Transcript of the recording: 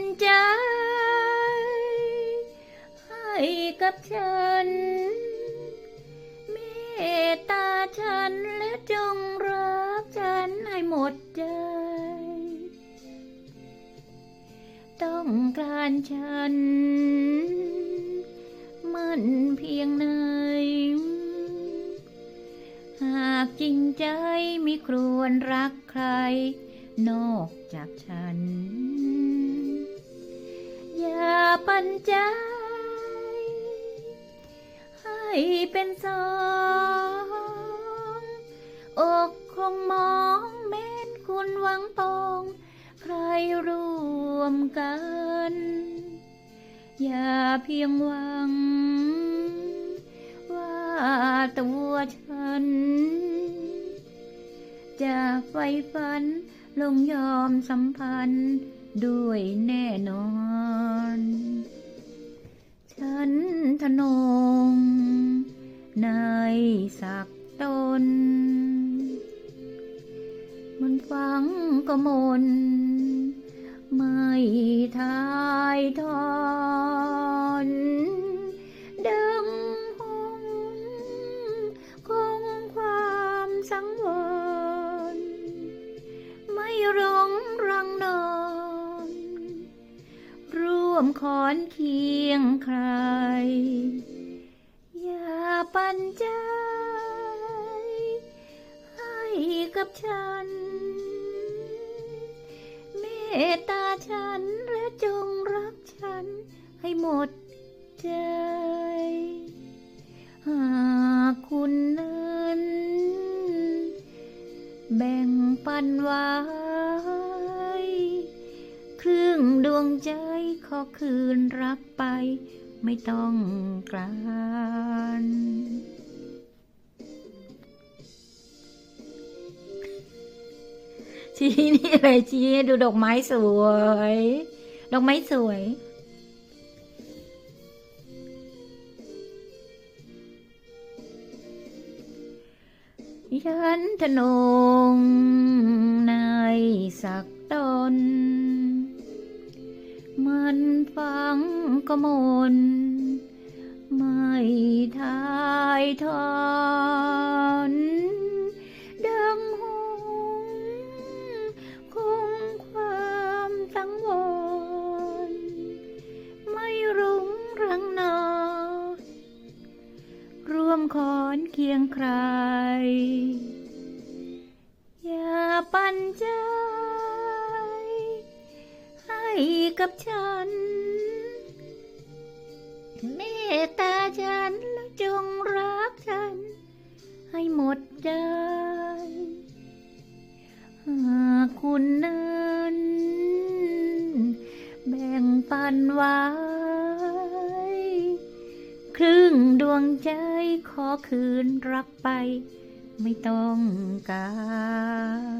นใจ ให้กับฉัน เมตตาฉันและจงรักฉันให้หมดใจ ต้องการฉัน มันเพียงไหนหากจริงใจไม่ครวรรักใคร นอกจากฉัน นใจ ให้เป็นสองอกคงมองแม้นคุณหวังปอง ใครรวมกัน อย่าเพียงหวัง ว่าตัวฉัน จะไฟฝันลงยอมสัมพันธ์ด้วยแน่นอน ทนง ในสักตน มันฟังก็มน ไม่ทายทอนดังหงคงความสังวรไม่ร้องรังนอน มขอนเคียงใคร อย่าปันใจ ให้กับฉัน เมตตาฉันและจงรักฉันให้หมดใจ หากคุณนั้น แบ่งปันไว้ ครึ่งดวงใจขอคืนรักไป ไม่ต้องการชี้นี่เลยชี้ดูดอกไม้สวย ดอกไม้สวยฉันทนงในสักตน มันฟังกมนไม่ทายทอนดังหงคงความสังวรไม่รุ้งรังนอร่วมขอนเคียงใคร กับฉัน เมตตาฉันและจงรักฉัน ให้หมดใจหากคุณนั้นแบ่งปันไว้ ครึ่งดวงใจขอคืนรักไป ไม่ต้องการ